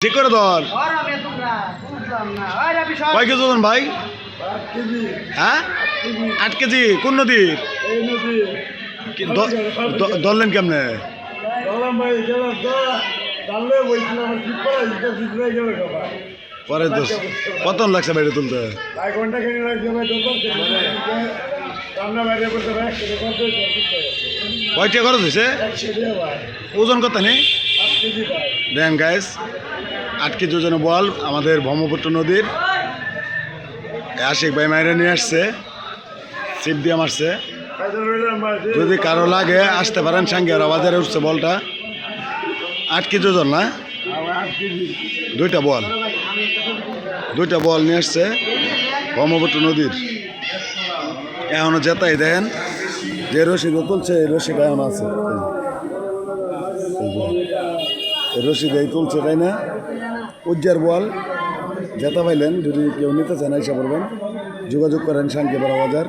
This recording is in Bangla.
ঠিক করে ধর। কয় কেজি ওজন ভাই? হ্যাঁ? আট কেজি কোন নদীর? ধরলেন কেমনে? পরে তো কতন লাগছে বাইরে তুলতে? কয়টা খরচ হয়েছে? ওজন কত নেই? দেন গাইস আট কেজি ওজনে বল আমাদের ব্রহ্মপুত্র নদীর। আশিক ভাই মাইরে নিয়ে আসছে চিপ দিয়ে মারছে। যদি কারও লাগে, আসতে পারেন সাঙ্গিয়ারা বাজারে উঠছে বলটা। আট কেজি ওজন না? দুইটা বল। দুইটা বল নিয়ে আসছে ব্রহ্মপুত্র নদীর। এখনও যেতাই দেখেন, যে রশিদে তুলছে এই রশিটা এখন আছে। যে। এই তুলছে, তাই না? উজ্জার বল। যেতা পাইলেন, যদি কেউ নিতে চান এসে পড়বেন যোগাযোগ করেন শান্তি বাজার।